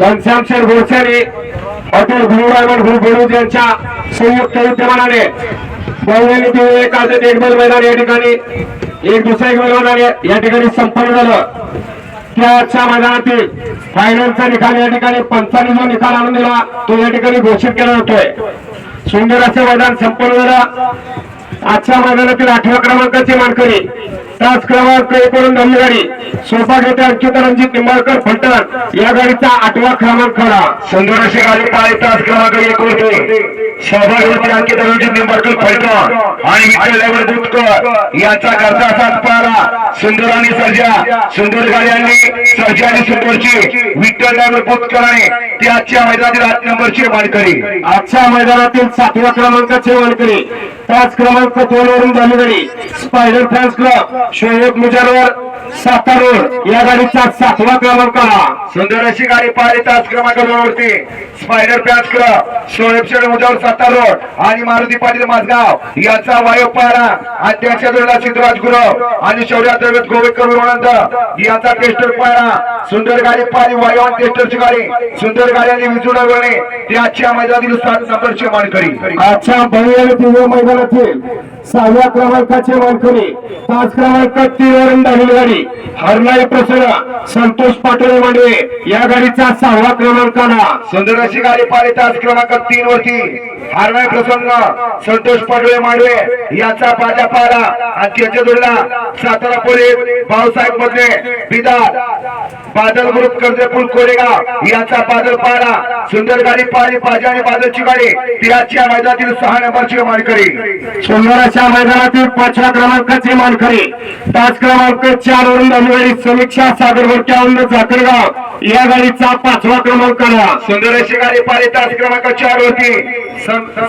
घनश्यामशेर गोडसेने hotel गुरु गुरु गुरुज यांच्या संयुक्त विद्यमानाने बहुजनी ते एक देखभाल मैदान या ठिकाणी एक दुसरे मैदान या- ठिकाणी संपन्न झालं. त्याच्या मैदानातील फायनलचा निकाल या ठिकाणी पंचाने जो निकाल आणून दिला तो या ठिकाणी घोषित केला जातोय. सुंदर असे मैदान संपन्न झालं. आजच्या मैदानातील आठव्या क्रमांकाची मानकरी तास क्रमांक एक वरून धरली गाडी सौभाग्यते अंकित रणजित निंबाळकर फलटण. या गाडीचा आठवा क्रमांक खरा सुंदर गाडी पाळी तास क्रमांक एक होते सहभागी अंकित रणजित निंबाळकर फलटण. आणि विठ्ठल ड्रायव्हर बुटकर यांचा घरचा असाच पाहिला सुंदर आणि सर्जा सुंदर गाड्यांनी सर्जा आणि सुंदरची विठ्ठल ड्रायव्हर बुटकराने ते आजच्या मैदानातील आठ नंबरची मानकरी आजच्या मैदानातील सातव्या क्रमांकाचे मानकरी पाच क्रमांक दोन वरून झाली गाडी. स्पायडर फॅन्स क्लब शोएब मुजारवर सातारा रोड. या गाडीचा सातवा क्रमांक. सुंदर अशी गाडी पाहिली तास क्रमांक दोन वरती स्पायडर पॅच क्लब शोएब शेड मुजावर सातारा रोड आणि मारुती पाटील माझगाव याचा वायू पारा आणि त्याच्या जोडला सिद्धराज गुरव आणि शौर्य अंतर्गत गोवेकर विमानंद याचा टेस्टर पारा सुंदर गाडी पाहिली वायू आणि टेस्टरची गाडी. सुंदर गाड्यांनी विजुडवणे ते आजच्या मैदानातील सात नंबरची मानकरी. आजच्या भव्य आणि दिव्य मैदानातील सहाव्या क्रमांकाचे मानकरी. पाच क्रमांक तीन वरून गाडी. हरनाई प्रसन्न संतोष पाटोळे मांडवे या गाडीचा सहावा क्रमांक आला सुंदर अशी गाडी पाहिली तास क्रमांक तीन वरती. हारवाय प्रसन्न संतोष पाडवे माडवे याचा पाजा पाला. आणि त्याच्या जोडला सातारा पोलीस भाऊसाहेब मधले बिदार. बादल ग्रुप कर्जपूर कोरेगाव याचा बादल पाला. सुंदर गाडी पाहिली पाजा आणि बादलची गाडी. ती आजच्या मैदानातील सहा नंबरची मानकरी. सुंदर अशा मैदानातील पाचव्या क्रमांकाचे मानकरी. पाच क्रमांक चार वरून झालेली समीक्षा सागर जाकरगाव या गाडीचा पाचवा क्रमांक आला सुंदर अशी गाडी पाहिली तास क्रमांक चार होती.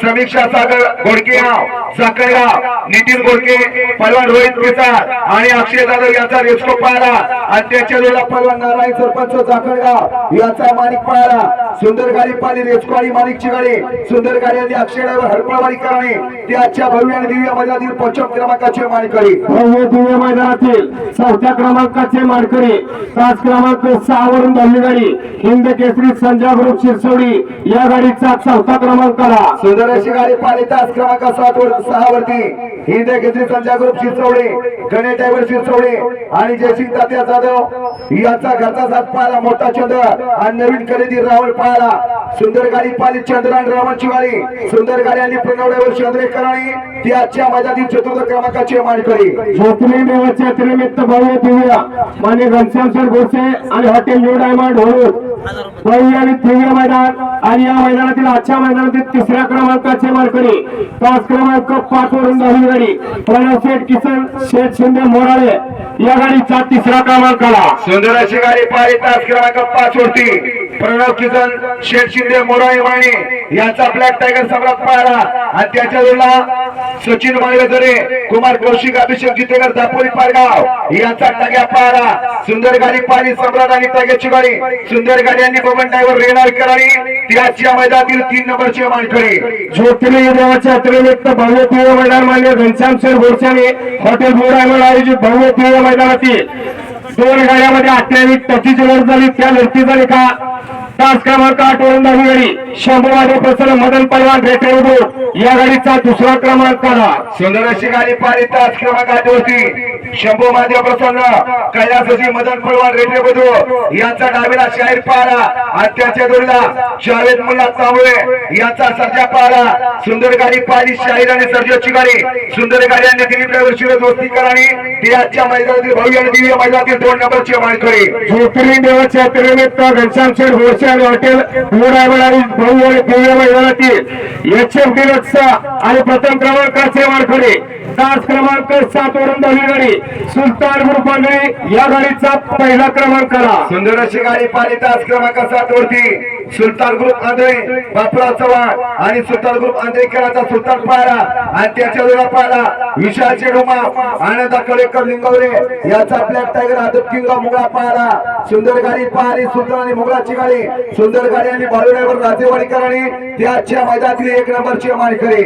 समीक्षा सागर गोडकेगाव साखरेगाव नितीन गोडके पलवान रोहित पिसार आणि अक्षय जाधव याचा रेस्को पाहिला आणि त्याच्या वेळेला पलवान नारायण सरपंच जाखडगाव याचा मालिक पाहिला सुंदर गाडी पाहिली रेस्को आणि माणिकची गाडी. सुंदर गाडी आणि अक्षय ड्रायव्हर हरपळवाडी करणे. ते आजच्या भव्य आणि दिव्य मैदानातील पंचम क्रमांकाचे मानकरी. भव्य दिव्य मैदानातील चौथ्या क्रमांकाचे मानकरी. पाच क्रमांक सहा वरून झालेली गाडी हिंद केसरी संजय ग्रुप शिरसोडी या गाडीचा चौथा क्रमांक आला सुंदर अशी गाडी पाहिली तास क्रमांक सात वर सहा वरती हिंद केसरी संजय ग्रुप शिरसवडे गणेश ड्रायव्हर शिरसवडे आणि जयसिंग तात्या जाधव याचा घरचा साथ पाहिला मोठा चंद्र आणि नवीन खरेदी रावण पाहिला. सुंदर गाडी पाहिली चंद्र आणि रावणची गाडी. सुंदर गाडी आणि प्रणव ड्रायव्हर चंद्रेकर आणि ती आजच्या मैदानातील चतुर्थ क्रमांकाची मानकरी. ज्योतिर्लिंग देवाच्या यात्रेनिमित्त भव्य दिव्य माने घनश्याम सर गोसे आणि हॉटेल न्यू डायमंड भव्य आणि दिव्य मैदान. आणि या मैदानातील आजच्या मैदानातील तिसऱ्या क्रमांकाचे मानकरी. पाच क्रमांक पाच वरून गाडी. प्रणव शेठ किसन शेठ शिंदे मोराळे. या गाडीचा तिसरा क्रमांक आला सुंदर अशी गाडी पाहिली तास क्रमांक पाच वरती. प्रणव किसन शेठ शिंदे मोराई माने यांचा ब्लॅक टायगर सम्राट पाहिला. आणि त्याच्या वेळेला सचिन माळवेधरे कुमार कौशिक अभिषेक जितेकर दापोली पारगाव यांचा टाग्या पाहिला. सुंदर गाडी पाहिली सम्राट आणि टाग्याची गाडी. सुंदर गाडी आणि बबन ड्रायव्हर रेणार आणि त्याच्या मैदानातील तीन नंबरचे मानकरी. ज्योतिर्लिंग देवाच्या अतिरिक्त भव्य दिव्य मैदान मान्य घनश्याम सर गोडशाने हॉटेल न्यू आयोजित भव्य दिव्य मैदानातील दोन गाड्यामध्ये अठ्ठावीस टचीची लढत झाली. त्या लढतीचा निकाल तास क्रमांक आठ झाली गाडी. शंभूवादी प्रसन्न मदन पलवान रेटे या गाडीचा दुसरा क्रमांक आला सुंदर अशी गाडी पाहिली तास क्रमांक आठ होती शंभू महादेव प्रसन्न कैलासजी मदन पळवान रेड्डी बधू यांचा डावीला शाहीर पाहला आणि त्याच्या जोडीला जावेद मुल्ला तांबळे यांचा सर्जा पाहला सुंदर गाडी पाहिली शाहीर आणि सर्जाची गाडी. सुंदर गाडी आणि दिलीप ड्रायव्हर शिरोज वस्तीकर आणि ते आजच्या मैदानातील भव्य आणि दिव्य मैदानातील दोन नंबरची मानकरी ज्योतिर्लिंग देवाच्या घनश्याम शेठ गोडसे हॉटेल भव्य आणि दिव्य मैदानातील एच एफ डिलक्सचा आणि प्रथम क्रमांकाचे वारखडे तास क्रमांक सात वरून झाली गाडी. सुलतान ग्रुप या गाडीचा पहिला क्रमांक आला. सुंदर अशी गाडी पाणी तास क्रमांक सात वरती. सुलतान ग्रुप आंधळे बापराव चव्हाण आणि सुलतान ग्रुप आंधळेकरांचा सुलतान पाहिला आणि त्याच्या वेळा पाहिला विशाल चेडुमा आनंद कलेकर लिंगवरे याचा ब्लॅक टायगर आदत किंगा मुगळा पाहिला. सुंदर गाडी पाहिली सुलतान आणि मुगळाची गाडी. सुंदर गाडी आणि बाळू ड्रायव्हर राजेवाडीकर आणि त्याच्या मैदानातील एक नंबरची मानकरी